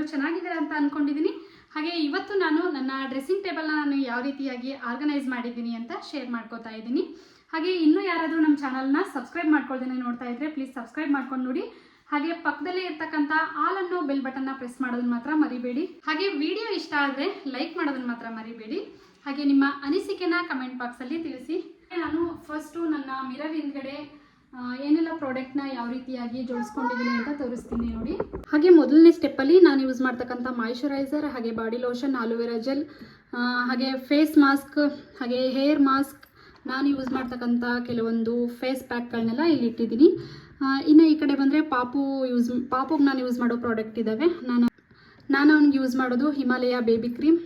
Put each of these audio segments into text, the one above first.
ಎಲ್ಲರೂ ಚೆನ್ನಾಗಿದ್ದಾರೆ ಅಂತ ಅಂದ್ಕೊಂಡಿದ್ದೀನಿ ಹಾಗೆ ಇವತ್ತು ನಾನು ನನ್ನ ಡ್ರೆಸ್ಸಿಂಗ್ ಟೇಬಲ್ನ ನಾನು ಯಾವ ರೀತಿಯಾಗಿ ಆರ್ಗನೈಸ್ ಮಾಡಿದ್ದೀನಿ ಅಂತ ಶೇರ್ ಮಾಡ್ಕೋತಾ ಇದ್ದೀನಿ. ಹಾಗೆ ಇನ್ನೂ ಯಾರಾದರೂ ನಮ್ಮ ಚಾನಲ್ನ ಸಬ್ಸ್ಕ್ರೈಬ್ ಮಾಡ್ಕೊಳ್ದೇನೆ ನೋಡ್ತಾ ಇದ್ರೆ ಪ್ಲೀಸ್ ಸಬ್ಸ್ಕ್ರೈಬ್ ಮಾಡ್ಕೊಂಡು ನೋಡಿ. ಹಾಗೆ ಪಕ್ಕದಲ್ಲೇ ಇರ್ತಕ್ಕಂಥ ಆಲ್ ಅನ್ನೋ ಬೆಲ್ ಬಟನ್ನ ಪ್ರೆಸ್ ಮಾಡೋದನ್ನ ಮಾತ್ರ ಮರಿಬೇಡಿ. ಹಾಗೆ ವಿಡಿಯೋ ಇಷ್ಟ ಆದರೆ ಲೈಕ್ ಮಾಡೋದನ್ನ ಮಾತ್ರ ಮರಿಬೇಡಿ. ಹಾಗೆ ನಿಮ್ಮ ಅನಿಸಿಕೆನ ಕಮೆಂಟ್ ಬಾಕ್ಸಲ್ಲಿ ತಿಳಿಸಿ. ನಾನು ಫಸ್ಟು ನನ್ನ ಮಿರರ್ ಹಿಂದ್ಗಡೆ ಏನೆಲ್ಲ ಪ್ರಾಡಕ್ಟ್ನ ಯಾವ ರೀತಿಯಾಗಿ ಜೋಡಿಸ್ಕೊಂಡಿದ್ದೀನಿ ಅಂತ ತೋರಿಸ್ತೀನಿ ನೋಡಿ. ಹಾಗೆ ಮೊದಲನೇ ಸ್ಟೆಪ್ಪಲ್ಲಿ ನಾನು ಯೂಸ್ ಮಾಡ್ತಕ್ಕಂಥ ಮಾಯಿಶ್ಚರೈಸರ್ ಹಾಗೆ body lotion aloe vera gel ಹಾಗೆ ಫೇಸ್ ಮಾಸ್ಕ್ ಹಾಗೆ ಹೇರ್ ಮಾಸ್ಕ್ ನಾನು ಯೂಸ್ ಮಾಡ್ತಕ್ಕಂಥ ಕೆಲವೊಂದು ಫೇಸ್ ಪ್ಯಾಕ್ಗಳನ್ನೆಲ್ಲ ಇಲ್ಲಿ ಇಟ್ಟಿದ್ದೀನಿ. ಇನ್ನು ಈ ಕಡೆ ಬಂದರೆ ಪಾಪು ಯೂಸ್ ಪಾಪುಗೆ ನಾನು ಯೂಸ್ ಮಾಡೋ ಪ್ರಾಡಕ್ಟ್ ಇದ್ದಾವೆ ನಾನು ನಾನು ಅವ್ನಿಗೆ ಯೂಸ್ ಮಾಡೋದು ಹಿಮಾಲಯ ಬೇಬಿ ಕ್ರೀಮ್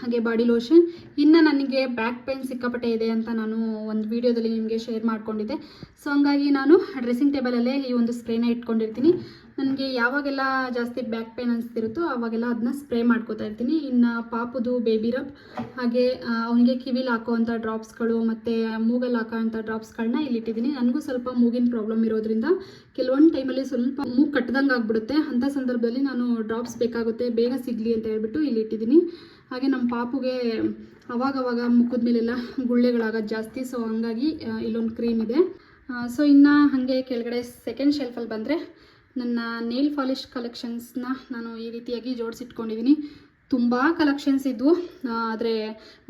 ಹಾಗೆ ಬಾಡಿ ಲೋಷನ್. ಇನ್ನು ನನಗೆ ಬ್ಯಾಕ್ ಪೇನ್ ಸಿಕ್ಕಾಪಟ್ಟೆ ಇದೆ ಅಂತ ನಾನು ಒಂದು ವೀಡಿಯೋದಲ್ಲಿ ನಿಮಗೆ ಶೇರ್ ಮಾಡ್ಕೊಂಡಿದ್ದೆ. ಸೊ ಹಂಗಾಗಿ ನಾನು ಡ್ರೆಸ್ಸಿಂಗ್ ಟೇಬಲಲ್ಲೇ ಈ ಒಂದು ಸ್ಪ್ರೇನ ಇಟ್ಕೊಂಡಿರ್ತೀನಿ. ನನಗೆ ಯಾವಾಗೆಲ್ಲ ಜಾಸ್ತಿ ಬ್ಯಾಕ್ ಪೇನ್ ಅನಿಸ್ತಿರುತ್ತೋ ಆವಾಗೆಲ್ಲ ಅದನ್ನ ಸ್ಪ್ರೇ ಮಾಡ್ಕೋತಾ ಇರ್ತೀನಿ. ಇನ್ನು ಪಾಪುದು ಬೇಬಿ ರಬ್, ಹಾಗೆ ಅವನಿಗೆ ಕಿವಿಲಿ ಹಾಕೋವಂಥ ಡ್ರಾಪ್ಸ್ಗಳು ಮತ್ತು ಮೂಗಲ್ಲಿ ಹಾಕೋವಂಥ ಡ್ರಾಪ್ಸ್ಗಳನ್ನ ಇಲ್ಲಿಟ್ಟಿದ್ದೀನಿ. ನನಗೂ ಸ್ವಲ್ಪ ಮೂಗಿನ ಪ್ರಾಬ್ಲಮ್ ಇರೋದ್ರಿಂದ ಕೆಲವೊಂದು ಟೈಮಲ್ಲಿ ಸ್ವಲ್ಪ ಮೂಗು ಕಟ್ಟದಂಗೆ ಆಗ್ಬಿಡುತ್ತೆ. ಅಂಥ ಸಂದರ್ಭದಲ್ಲಿ ನಾನು ಡ್ರಾಪ್ಸ್ ಬೇಕಾಗುತ್ತೆ, ಬೇಗ ಸಿಗಲಿ ಅಂತ ಹೇಳ್ಬಿಟ್ಟು ಇಲ್ಲಿಟ್ಟಿದ್ದೀನಿ. ಹಾಗೆ ನಮ್ಮ ಪಾಪುಗೆ ಅವಾಗವಾಗ ಮುಖದ ಮೇಲೆಲ್ಲ ಗುಳ್ಳೆಗಳಾಗೋದು ಜಾಸ್ತಿ. ಸೊ ಹಂಗಾಗಿ ಇಲ್ಲೊಂದು ಕ್ರೀಮ್ ಇದೆ. ಸೊ ಇನ್ನು ಹಾಗೆ ಕೆಳಗಡೆ ಸೆಕೆಂಡ್ ಶೆಲ್ಫಲ್ಲಿ ಬಂದರೆ ನನ್ನ ನೇಲ್ ಪಾಲಿಶ್ ಕಲೆಕ್ಷನ್ಸ್ನ ನಾನು ಈ ರೀತಿಯಾಗಿ ಜೋಡಿಸಿಟ್ಕೊಂಡಿದ್ದೀನಿ ತುಂಬ ಕಲೆಕ್ಷನ್ಸ್ ಇದ್ವು. ಆದರೆ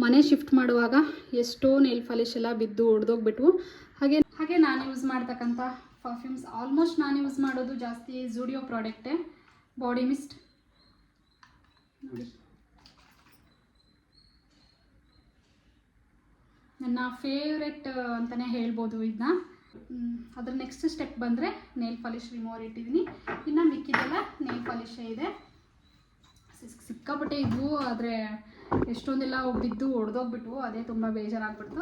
ಮನೆ ಶಿಫ್ಟ್ ಮಾಡುವಾಗ ಎಷ್ಟೋ ನೇಲ್ ಪಾಲಿಷ್ ಎಲ್ಲ ಬಿದ್ದು ಒಡೆದೋಗ್ಬಿಟ್ವು. ಹಾಗೆ ಹಾಗೆ ನಾನು ಯೂಸ್ ಮಾಡ್ತಕ್ಕಂಥ ಪರ್ಫ್ಯೂಮ್ಸ್ ಆಲ್ಮೋಸ್ಟ್ ನಾನು ಯೂಸ್ ಮಾಡೋದು ಜಾಸ್ತಿ ಝುಡಿಯೋ ಪ್ರಾಡಕ್ಟೇ ಬಾಡಿ ಮಿಸ್ಟ್ ನೋಡಿ. ನನ್ನ ಫೇವ್ರೆಟ್ ಅಂತಲೇ ಹೇಳ್ಬೋದು ಇದನ್ನ ಅದ್ರ ನೆಕ್ಸ್ಟ್ ಸ್ಟೆಪ್ ಬಂದರೆ ನೇಲ್ ಪಾಲಿಷ್ ರಿಮೂವರ್ ಇಟ್ಟಿದ್ದೀನಿ ಇನ್ನು ಮಿಕ್ಕಿದೆಲ್ಲ ನೇಲ್ ಪಾಲಿಷೇ ಇದೆ. ಸಿಕ್- ಸಿಕ್ಕಾಪಟ್ಟೆ ಇದ್ವು, ಆದರೆ ಎಷ್ಟೊಂದೆಲ್ಲ ಬಿದ್ದು ಒಡೆದೋಗ್ಬಿಟ್ಟು ಅದೇ ತುಂಬ ಬೇಜಾರಾಗ್ಬಿಡ್ತು.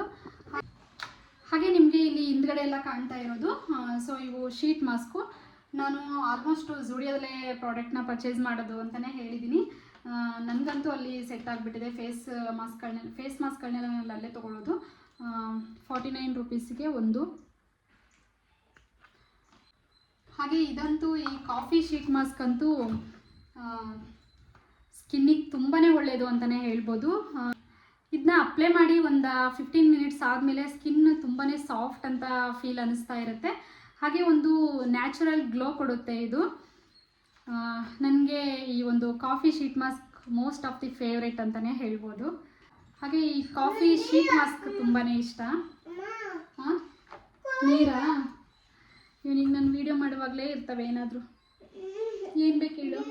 ಹಾಗೆ ನಿಮಗೆ ಇಲ್ಲಿ ಹಿಂದ್ಗಡೆ ಎಲ್ಲ ಕಾಣ್ತಾ ಇರೋದು. ಸೊ ಇವು ಶೀಟ್ ಮಾಸ್ಕು ನಾನು ಆಲ್ಮೋಸ್ಟ್ ಝುಡಿಯೋದಲ್ಲೇ ಪ್ರಾಡಕ್ಟ್ನ ಪರ್ಚೇಸ್ ಮಾಡೋದು ಅಂತಲೇ ಹೇಳಿದ್ದೀನಿ ನನಗಂತೂ ಅಲ್ಲಿ ಸೆಟ್ ಆಗಿಬಿಟ್ಟಿದೆ. ಫೇಸ್ ಮಾಸ್ಕ್ಗಳನ್ನ ಫೇಸ್ ಮಾಸ್ಕ್ಗಳನ್ನೆಲ್ಲ ನಾನು ಅಲ್ಲೇ ತೊಗೊಳ್ಳೋದು ಫಾರ್ಟಿ ನೈನ್ ರುಪೀಸ್ಗೆ ಒಂದು. ಹಾಗೆ ಇದಂತೂ ಈ ಕಾಫಿ ಶೀಟ್ ಮಾಸ್ಕ್ ಅಂತೂ ಸ್ಕಿನ್ನಿಗೆ ತುಂಬಾ ಒಳ್ಳೆಯದು ಅಂತಲೇ ಹೇಳ್ಬೋದು. ಇದನ್ನ ಅಪ್ಲೈ ಮಾಡಿ ಒಂದು ಫಿಫ್ಟೀನ್ ಮಿನಿಟ್ಸ್ ಆದಮೇಲೆ ಸ್ಕಿನ್ ತುಂಬಾ ಸಾಫ್ಟ್ ಅಂತ ಫೀಲ್ ಅನ್ನಿಸ್ತಾ ಇರುತ್ತೆ. ಹಾಗೆ ಒಂದು ನ್ಯಾಚುರಲ್ ಗ್ಲೋ ಕೊಡುತ್ತೆ ಇದು. ನನಗೆ ಈ ಒಂದು coffee sheet mask most of the favourite ಅಂತಲೇ ಹೇಳ್ಬೋದು. ಹಾಗೆ ಈ ಕಾಫಿ ಶೀಟ್ ಮಾಸ್ಕ್ ತುಂಬಾ ಇಷ್ಟ. ಹಾಂ ನೀರಾ? ಇವನಿಗೆ ನಾನು ವಿಡಿಯೋ ಮಾಡುವಾಗಲೇ ಇರ್ತವೆ ಏನಾದರೂ. ಏನು ಬೇಕು ಹೇಳು?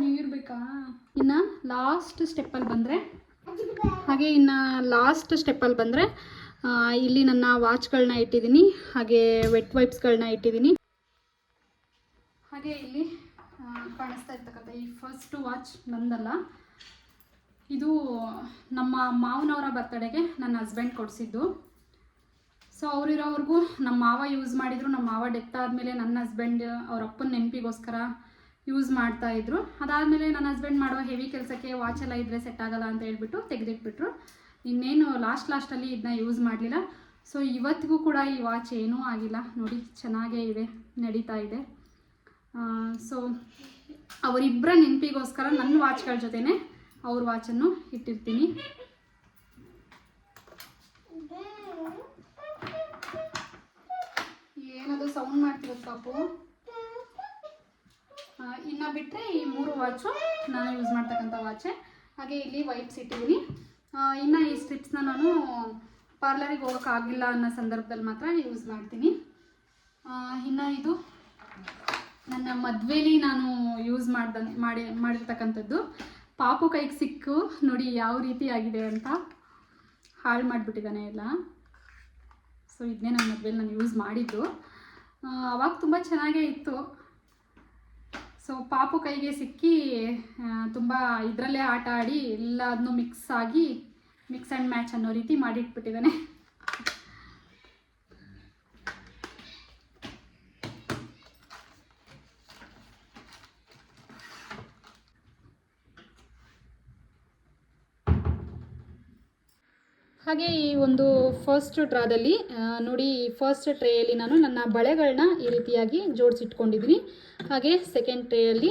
ನೀರು ಬೇಕಾ? ಇನ್ನು ಲಾಸ್ಟ್ ಸ್ಟೆಪ್ಪಲ್ಲಿ ಬಂದರೆ, ಹಾಗೆ ಇನ್ನು ಲಾಸ್ಟ್ ಸ್ಟೆಪ್ಪಲ್ಲಿ ಬಂದರೆ ಇಲ್ಲಿ ನನ್ನ ವಾಚ್ಗಳನ್ನ ಇಟ್ಟಿದ್ದೀನಿ ಹಾಗೆ ವೆಟ್ ವೈಪ್ಸ್ಗಳನ್ನ ಇಟ್ಟಿದ್ದೀನಿ ಹಾಗೆ ಇಲ್ಲಿ ಕಾಣಿಸ್ತಾ ಇರ್ತಕ್ಕಂಥ ಈ ಫಸ್ಟ್ ವಾಚ್ ನಂದಲ್ಲ. ಇದು ನಮ್ಮ ಮಾವನವರ ಬರ್ತಡೆಗೆ ನನ್ನ ಹಸ್ಬೆಂಡ್ ಕೊಡಿಸಿದ್ದು. ಸೊ ಅವರಿರೋವರೆಗೂ ನಮ್ಮ ಮಾವ ಯೂಸ್ ಮಾಡಿದರು, ನಮ್ಮ ಮಾವ ಡೆತ್ ಆದಮೇಲೆ ನನ್ನ ಹಸ್ಬೆಂಡ್ ಅವ್ರ ಅಪ್ಪನ ನೆನಪಿಗೋಸ್ಕರ ಯೂಸ್ ಮಾಡ್ತಾ ಇದ್ರು. ಅದಾದಮೇಲೆ ನನ್ನ ಹಸ್ಬೆಂಡ್ ಮಾಡೋ ಹೆವಿ ಕೆಲಸಕ್ಕೆ ವಾಚ್ ಎಲ್ಲ ಇದ್ದರೆ ಸೆಟ್ ಆಗಲ್ಲ ಅಂತ ಹೇಳ್ಬಿಟ್ಟು ತೆಗೆದಿಟ್ಬಿಟ್ರು. ಇನ್ನೇನು ಲಾಸ್ಟ್ ಲಾಸ್ಟಲ್ಲಿ ಇದನ್ನ ಯೂಸ್ ಮಾಡಲಿಲ್ಲ. ಸೊ ಇವತ್ತಿಗೂ ಕೂಡ ಈ ವಾಚ್ ಏನೂ ಆಗಿಲ್ಲ. ನೋಡಿ, ಚೆನ್ನಾಗೇ ಇದೆ, ನಡೀತಾ ಇದೆ. ಸೊ ಅವರಿಬ್ಬರ ನೆನಪಿಗೋಸ್ಕರ ನನ್ನ ವಾಚ್ಗಳ ಜೊತೆನೆ ಅವ್ರ ವಾಚನ್ನು ಇಟ್ಟಿರ್ತೀನಿ. ಏನದು ಸೌಂಡ್ ಮಾಡ್ತಿರೋದು ಪಾಪು? ಇನ್ನು ಬಿಟ್ಟರೆ ಈ ಮೂರು ವಾಚು ನಾನು ಯೂಸ್ ಮಾಡ್ತಕ್ಕಂಥ ವಾಚೆ. ಹಾಗೆ ಇಲ್ಲಿ ವೈಪ್ಸ್ ಇಟ್ಟಿದ್ದೀನಿ. ಇನ್ನು ಈ ಸ್ಟ್ರಿಪ್ಸ್ನ ನಾನು ಪಾರ್ಲರಿಗೆ ಹೋಗೋಕ್ಕಾಗಿಲ್ಲ ಅನ್ನೋ ಸಂದರ್ಭದಲ್ಲಿ ಮಾತ್ರ ಯೂಸ್ ಮಾಡ್ತೀನಿ. ಇನ್ನು ಇದು ನನ್ನ ಮದುವೆಲಿ ನಾನು ಯೂಸ್ ಮಾಡ್ದ, ಮಾಡಿ, ಮಾಡಿರ್ತಕ್ಕಂಥದ್ದು. ಪಾಪು ಕೈಗೆ ಸಿಕ್ಕು, ನೋಡಿ ಯಾವ ರೀತಿ ಆಗಿದೆ ಅಂತ ಹಾಳು ಮಾಡಿಬಿಟ್ಟಿದ್ದಾನೆ ಎಲ್ಲ. ಸೊ ಇದನ್ನೇ ನನ್ನ ಮದುವೆಲಿ ನಾನು ಯೂಸ್ ಮಾಡಿದ್ದು. ಅವಾಗ ತುಂಬ ಚೆನ್ನಾಗೇ ಇತ್ತು. ಸೊ ಪಾಪು ಕೈಗೆ ಸಿಕ್ಕಿ ತುಂಬ ಇದರಲ್ಲೇ ಆಟ ಆಡಿ ಎಲ್ಲದನ್ನೂ ಮಿಕ್ಸ್ ಆಗಿ ಮಿಕ್ಸ್ ಆ್ಯಂಡ್ ಮ್ಯಾಚ್ ಅನ್ನೋ ರೀತಿ ಮಾಡಿಟ್ಬಿಟ್ಟಿದ್ದಾನೆ ಹಾಗೆ ಈ ಒಂದು ಫಸ್ಟ್ ಡ್ರಾದಲ್ಲಿ ನೋಡಿ ಈ ಫಸ್ಟ್ ಟ್ರೇಯಲ್ಲಿ ನಾನು ನನ್ನ ಬಳೆಗಳನ್ನ ಈ ರೀತಿಯಾಗಿ ಜೋಡಿಸಿಟ್ಕೊಂಡಿದ್ದೀನಿ. ಹಾಗೆ ಸೆಕೆಂಡ್ ಟ್ರೇಯಲ್ಲಿ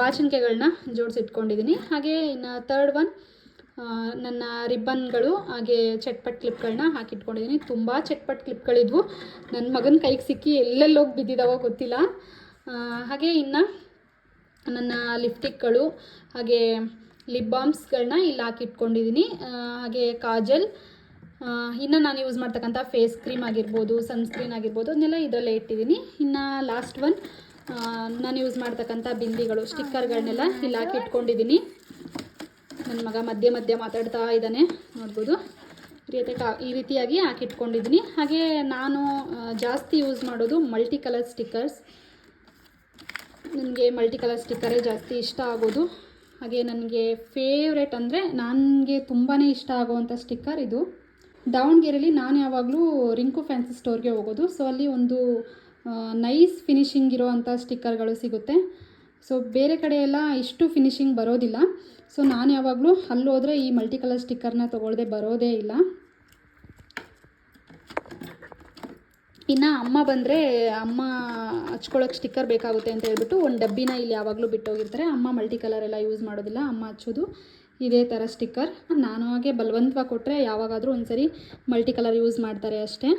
ಬಾಚಣಿಕೆಗಳನ್ನ ಜೋಡಿಸಿಟ್ಕೊಂಡಿದ್ದೀನಿ. ಹಾಗೆ ಇನ್ನು ತರ್ಡ್ ಒನ್ ನನ್ನ ರಿಬ್ಬನ್ಗಳು, ಹಾಗೆ ಚಟ್ಪಟ್ ಕ್ಲಿಪ್ಗಳನ್ನ ಹಾಕಿಟ್ಕೊಂಡಿದ್ದೀನಿ. ತುಂಬ ಚಟ್ಪಟ್ ಕ್ಲಿಪ್ಗಳಿದ್ವು ನನ್ನ ಮಗನ ಕೈಗೆ ಸಿಕ್ಕಿ ಎಲ್ಲೆಲ್ಲೋಗಿ ಬಿದ್ದಿದ್ದಾವೋ ಗೊತ್ತಿಲ್ಲ. ಹಾಗೆ ಇನ್ನು ನನ್ನ ಲಿಪ್ಟಿಕ್ಗಳು ಹಾಗೆ ಲಿಪ್ ಬಾಮ್ಸ್ಗಳನ್ನ ಇಲ್ಲಿ ಹಾಕಿಟ್ಕೊಂಡಿದ್ದೀನಿ ಹಾಗೆ ಕಾಜಲ್ ಇನ್ನು ನಾನು ಯೂಸ್ ಮಾಡ್ತಕ್ಕಂಥ ಫೇಸ್ ಕ್ರೀಮ್ ಆಗಿರ್ಬೋದು ಸನ್ಸ್ಕ್ರೀನ್ ಆಗಿರ್ಬೋದು, ಅದನ್ನೆಲ್ಲ ಇದರಲ್ಲೇ ಇಟ್ಟಿದ್ದೀನಿ ಇನ್ನು ಲಾಸ್ಟ್ ಒನ್ ನಾನು ಯೂಸ್ ಮಾಡ್ತಕ್ಕಂಥ ಬಿಂದಿಗಳು ಸ್ಟಿಕ್ಕರ್ಗಳನ್ನೆಲ್ಲ ಇಲ್ಲಿ ಹಾಕಿಟ್ಕೊಂಡಿದ್ದೀನಿ ನನ್ನ ಮಗ ಮಧ್ಯೆ ಮಧ್ಯೆ ಮಾತಾಡ್ತಾ ಇದ್ದಾನೆ, ನೋಡ್ಬೋದು. ರೀತಿ ಕಾ, ಈ ರೀತಿಯಾಗಿ ಹಾಕಿಟ್ಕೊಂಡಿದ್ದೀನಿ ಹಾಗೆ ನಾನು ಜಾಸ್ತಿ ಯೂಸ್ ಮಾಡೋದು ಮಲ್ಟಿ ಕಲರ್ ಸ್ಟಿಕ್ಕರ್ಸ್ ನನಗೆ ಮಲ್ಟಿ ಕಲರ್ ಸ್ಟಿಕ್ಕರೇ ಜಾಸ್ತಿ ಇಷ್ಟ ಆಗೋದು. ಹಾಗೆ ನನಗೆ ಫೇವ್ರೆಟ್ ಅಂದರೆ ನನಗೆ ತುಂಬಾ ಇಷ್ಟ ಆಗುವಂಥ ಸ್ಟಿಕ್ಕರ್ ಇದು. ದಾವಣಗೆರೆಯಲ್ಲಿ ನಾನು ಯಾವಾಗಲೂ ರಿಂಕು ಫ್ಯಾನ್ಸಿ ಸ್ಟೋರ್ಗೆ ಹೋಗೋದು. ಸೊ ಅಲ್ಲಿ ಒಂದು ನೈಸ್ ಫಿನಿಶಿಂಗ್ ಇರೋವಂಥ ಸ್ಟಿಕ್ಕರ್ಗಳು ಸಿಗುತ್ತೆ. ಸೊ ಬೇರೆ ಕಡೆ ಎಲ್ಲ ಇಷ್ಟು ಫಿನಿಶಿಂಗ್ ಬರೋದಿಲ್ಲ. ಸೊ ನಾನು ಯಾವಾಗಲೂ ಅಲ್ಲಿ ಈ ಮಲ್ಟಿ ಕಲರ್ ಸ್ಟಿಕ್ಕರ್ನ ತೊಗೊಳ್ದೆ ಬರೋದೇ ಇಲ್ಲ. ಇನ್ನು ಅಮ್ಮ ಬಂದರೆ ಅಮ್ಮ ಹಚ್ಕೊಳ್ಳೋಕೆ ಸ್ಟಿಕ್ಕರ್ ಬೇಕಾಗುತ್ತೆ ಅಂತ ಹೇಳ್ಬಿಟ್ಟು ಒಂದು ಡಬ್ಬಿನ ಇಲ್ಲಿ ಯಾವಾಗಲೂ ಬಿಟ್ಟೋಗಿರ್ತಾರೆ. ಅಮ್ಮ ಮಲ್ಟಿ ಕಲರ್ ಎಲ್ಲ ಯೂಸ್ ಮಾಡೋದಿಲ್ಲ, ಅಮ್ಮ ಹಚ್ಚೋದು ಇದೇ ಥರ ಸ್ಟಿಕ್ಕರ್ ನಾನು ಹಾಗೆ ಬಲವಂತವಾಗಿ ಕೊಟ್ಟರೆ ಯಾವಾಗಾದರೂ ಒಂದ್ಸರಿ ಮಲ್ಟಿ ಕಲರ್ ಯೂಸ್ ಮಾಡ್ತಾರೆ ಅಷ್ಟೇ.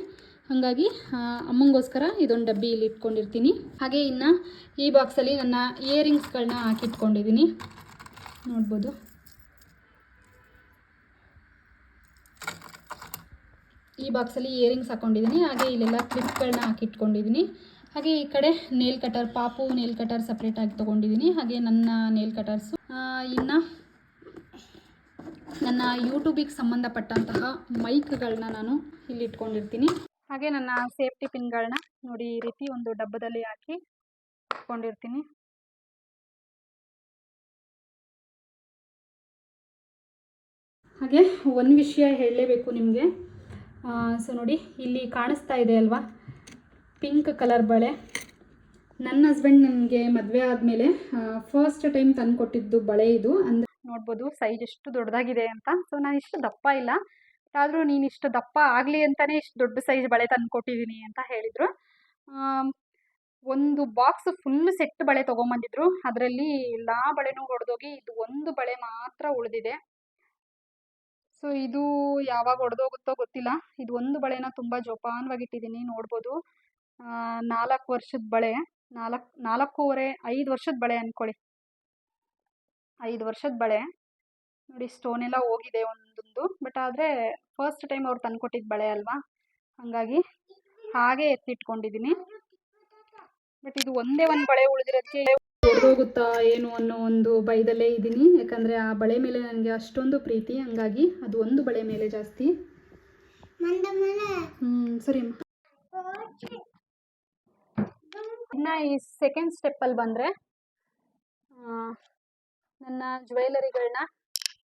ಹಾಗಾಗಿ ಅಮ್ಮಂಗೋಸ್ಕರ ಇದೊಂದು ಡಬ್ಬಿ ಇಲ್ಲಿ ಇಟ್ಕೊಂಡಿರ್ತೀನಿ. ಹಾಗೆ ಇನ್ನು ಈ ಬಾಕ್ಸಲ್ಲಿ ನನ್ನ ಇಯರಿಂಗ್ಸ್ಗಳನ್ನ ಹಾಕಿಟ್ಕೊಂಡಿದ್ದೀನಿ ನೋಡ್ಬೋದು. ಈ ಬಾಕ್ಸಲ್ಲಿ ಇಯರಿಂಗ್ಸ್ ಹಾಕ್ಕೊಂಡಿದ್ದೀನಿ ಹಾಗೆ ಇಲ್ಲೆಲ್ಲ ಕ್ಲಿಪ್ಗಳನ್ನ ಹಾಕಿಟ್ಕೊಂಡಿದ್ದೀನಿ ಹಾಗೆ ಈ ಕಡೆ ನೇಲ್ ಕಟರ್ ಪಾಪು ನೇಲ್ ಕಟರ್ ಸಪ್ರೇಟಾಗಿ ತೊಗೊಂಡಿದ್ದೀನಿ ಹಾಗೆ ನನ್ನ ನೇಲ್ ಕಟರ್ಸು ಇನ್ನು ನನ್ನ ಯೂಟ್ಯೂಬಿಗೆ ಸಂಬಂಧಪಟ್ಟಂತಹ ಮೈಕ್ಗಳನ್ನ ನಾನು ಇಲ್ಲಿ ಇಟ್ಕೊಂಡಿರ್ತೀನಿ. ಹಾಗೆ ನನ್ನ ಸೇಫ್ಟಿ ಪಿನ್ಗಳನ್ನ ನೋಡಿ ಈ ರೀತಿ ಒಂದು ಡಬ್ಬದಲ್ಲಿ ಹಾಕಿ ಇಟ್ಕೊಂಡಿರ್ತೀನಿ. ಹಾಗೆ ಒಂದು ವಿಷಯ ಹೇಳಲೇಬೇಕು ನಿಮಗೆ. ಸೊ ನೋಡಿ, ಇಲ್ಲಿ ಕಾಣಿಸ್ತಾ ಇದೆ ಅಲ್ವಾ? ಪಿಂಕ್ ಕಲರ್ ಬಳೆ. ನನ್ನ ಹಸ್ಬೆಂಡ್ ನನಗೆ ಮದುವೆ ಆದಮೇಲೆ ಫಸ್ಟ್ ಟೈಮ್ ತಂದು ಕೊಟ್ಟಿದ್ದು ಬಳೆ ಇದು. ಅಂದರೆ ನೋಡ್ಬೋದು ಸೈಜ್ ಎಷ್ಟು ದೊಡ್ಡದಾಗಿದೆ ಅಂತ. ಸೊ ನಾನು ಇಷ್ಟು ದಪ್ಪ ಇಲ್ಲ. ಆದರೂ ನೀನು ಇಷ್ಟು ದಪ್ಪ ಆಗಲಿ ಅಂತಲೇ ಇಷ್ಟು ದೊಡ್ಡ ಸೈಜ್ ಬಳೆ ತಂದು ಕೊಟ್ಟಿದ್ದೀನಿ ಅಂತ ಹೇಳಿದರು. ಒಂದು ಬಾಕ್ಸ್ ಫುಲ್ ಸೆಟ್ ಬಳೆ ತೊಗೊಂಬಂದಿದ್ರು. ಅದರಲ್ಲಿ ಎಲ್ಲ ಬಳೆನೂ ಹೊಡೆದೋಗಿ ಇದು ಒಂದು ಬಳೆ ಮಾತ್ರ ಉಳಿದಿದೆ. ಸೊ ಇದು ಯಾವಾಗ ಒಡೆದೋಗುತ್ತೋ ಗೊತ್ತಿಲ್ಲ. ಇದು ಒಂದು ಬಳೆನ ತುಂಬ ಜೋಪಾನವಾಗಿ ಇಟ್ಟಿದ್ದೀನಿ ನೋಡ್ಬೋದು ನಾಲ್ಕು ವರ್ಷದ ಬಳೆ, ನಾಲ್ಕು, ನಾಲ್ಕೂವರೆ, ಐದು ವರ್ಷದ ಬಳೆ ಅಂದ್ಕೊಳ್ಳಿ ಐದು ವರ್ಷದ ಬಳೆ. ನೋಡಿ ಸ್ಟೋನ್ ಎಲ್ಲ ಹೋಗಿದೆ ಒಂದೊಂದು ಬಟ್ ಆದರೆ ಫಸ್ಟ್ ಟೈಮ್ ಅವ್ರು ತಂದುಕೊಟ್ಟಿದ್ದ ಬಳೆ ಅಲ್ವಾ? ಹಾಗಾಗಿ ಹಾಗೆ ಎತ್ತಿಟ್ಕೊಂಡಿದ್ದೀನಿ ಬಟ್ ಇದು ಒಂದೇ ಒಂದು ಬಳೆ ಉಳಿದಿರೋದಕ್ಕೆ ಹೊಡೆದೋಗುತ್ತಾ ಏನು ಅನ್ನೋ ಒಂದು ಭಯದಲ್ಲೇ ಇದ್ದೀನಿ. ಯಾಕಂದರೆ ಆ ಬಳೆ ಮೇಲೆ ನನಗೆ ಅಷ್ಟೊಂದು ಪ್ರೀತಿ. ಹಂಗಾಗಿ ಅದು ಒಂದು ಬಳೆ ಮೇಲೆ ಜಾಸ್ತಿ. ಹ್ಞೂ ಸರಿ. ಇನ್ನು ಈ ಸೆಕೆಂಡ್ ಸ್ಟೆಪ್ಪಲ್ಲಿ ಬಂದರೆ ನನ್ನ ಜ್ಯುವೆಲರಿಗಳನ್ನ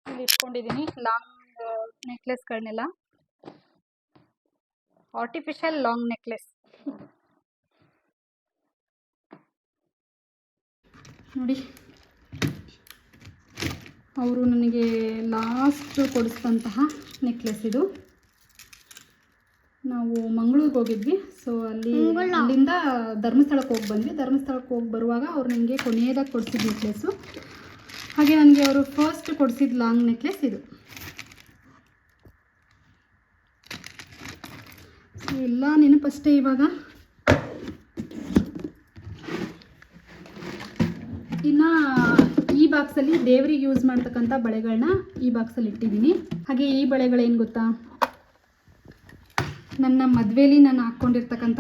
ಇಲ್ಲಿ ಇಟ್ಕೊಂಡಿದ್ದೀನಿ. ಲಾಂಗ್ ನೆಕ್ಲೆಸ್ಗಳನ್ನೆಲ್ಲ ಆರ್ಟಿಫಿಷಿಯಲ್ ಲಾಂಗ್ ನೆಕ್ಲೆಸ್ ನೋಡಿ. ಅವರು ನನಗೆ ಲಾಸ್ಟ್ ಕೊಡಿಸಿದಂತಹ ನೆಕ್ಲೆಸ್ ಇದು. ನಾವು ಮಂಗಳೂರಿಗೆ ಹೋಗಿದ್ವಿ. ಸೊ ಅಲ್ಲಿ ಅಲ್ಲಿಂದ ಧರ್ಮಸ್ಥಳಕ್ಕೆ ಹೋಗಿ ಬಂದ್ವಿ. ಧರ್ಮಸ್ಥಳಕ್ಕೆ ಹೋಗಿ ಬರುವಾಗ ಅವ್ರು ನನಗೆ ಕೊನೆಯದಾಗಿ ಕೊಡಿಸಿದ ನೆಕ್ಲೆಸ್ಸು ಹಾಗೆ ನನಗೆ ಅವರು ಫಸ್ಟ್ ಕೊಡಿಸಿದ ಲಾಂಗ್ ನೆಕ್ಲೆಸ್ ಇದು. ಸೊ ಎಲ್ಲ ನೆನಪಷ್ಟೇ ಇವಾಗ ಇನ್ನು ಈ ಬಾಕ್ಸಲ್ಲಿ ದೇವರಿಗೆ ಯೂಸ್ ಮಾಡ್ತಕ್ಕಂಥ ಬಳೆಗಳನ್ನ ಈ ಬಾಕ್ಸಲ್ಲಿ ಇಟ್ಟಿದ್ದೀನಿ. ಹಾಗೆ ಈ ಬಳೆಗಳೇನು ಗೊತ್ತಾ? ನನ್ನ ಮದುವೆಲಿ ನಾನು ಹಾಕ್ಕೊಂಡಿರ್ತಕ್ಕಂಥ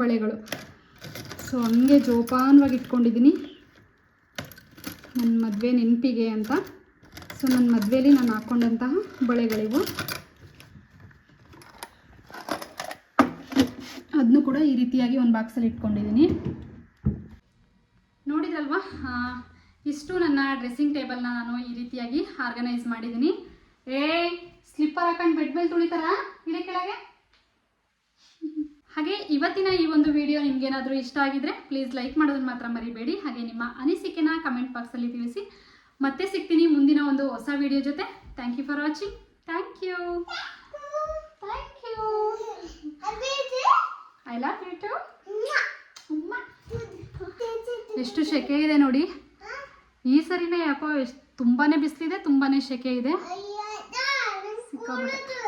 ಬಳೆಗಳು. ಸೊ ಹಂಗೆ ಜೋಪಾನವಾಗಿ ಇಟ್ಕೊಂಡಿದ್ದೀನಿ. ನನ್ನ ಮದುವೆ ನೆನಪಿಗೆ ಅಂತ. ಸೊ ನನ್ನ ಮದುವೆಲಿ ನಾನು ಹಾಕ್ಕೊಂಡಂತಹ ಬಳೆಗಳಿವು. ಅದನ್ನು ಕೂಡ ಈ ರೀತಿಯಾಗಿ ಒಂದು ಬಾಕ್ಸಲ್ಲಿ ಇಟ್ಕೊಂಡಿದ್ದೀನಿ. ನೋಡಿದ್ರಲ್ವಾ? ಇಷ್ಟು ನನ್ನ ಡ್ರೆಸ್ಸಿಂಗ್ ಟೇಬಲ್ನ ನಾನು ಈ ರೀತಿಯಾಗಿ ಆರ್ಗನೈಸ್ ಮಾಡಿದ್ದೀನಿ. ಏ ಸ್ಲಿಪ್ಪರ್ ಹಾಕೊಂಡು ಬೆಡ್ ಮೇಲೆ ತುಳಿತಾರ? ಇಡೀ ಕೆಳಗೆ. ಹಾಗೆ ಇವತ್ತಿನ ಈ ಒಂದು ವಿಡಿಯೋ ನಿಮ್ಗೇನಾದರೂ ಇಷ್ಟ ಆಗಿದ್ರೆ ಪ್ಲೀಸ್ ಲೈಕ್ ಮಾಡೋದನ್ನ ಮಾತ್ರ ಮರಿಬೇಡಿ. ಹಾಗೆ ನಿಮ್ಮ ಅನಿಸಿಕೆನ ಕಮೆಂಟ್ ಬಾಕ್ಸಲ್ಲಿ ತಿಳಿಸಿ. ಮತ್ತೆ ಸಿಗ್ತೀನಿ ಮುಂದಿನ ಒಂದು ಹೊಸ ವಿಡಿಯೋ ಜೊತೆ. Thank you for watching thank you thank you I love you too ಎಷ್ಟು ಶೆಕೆ ಇದೆ ನೋಡಿ. ಈ ಸರಿನೇ ಯಾಕೋ ಎಷ್ಟು ತುಂಬಾನೇ ಬಿಸಿಲಿದೆ ತುಂಬಾನೇ ಸೆಕೆ ಇದೆ. ಸಿಕ್ಕಾಪಟ್ಟೆ.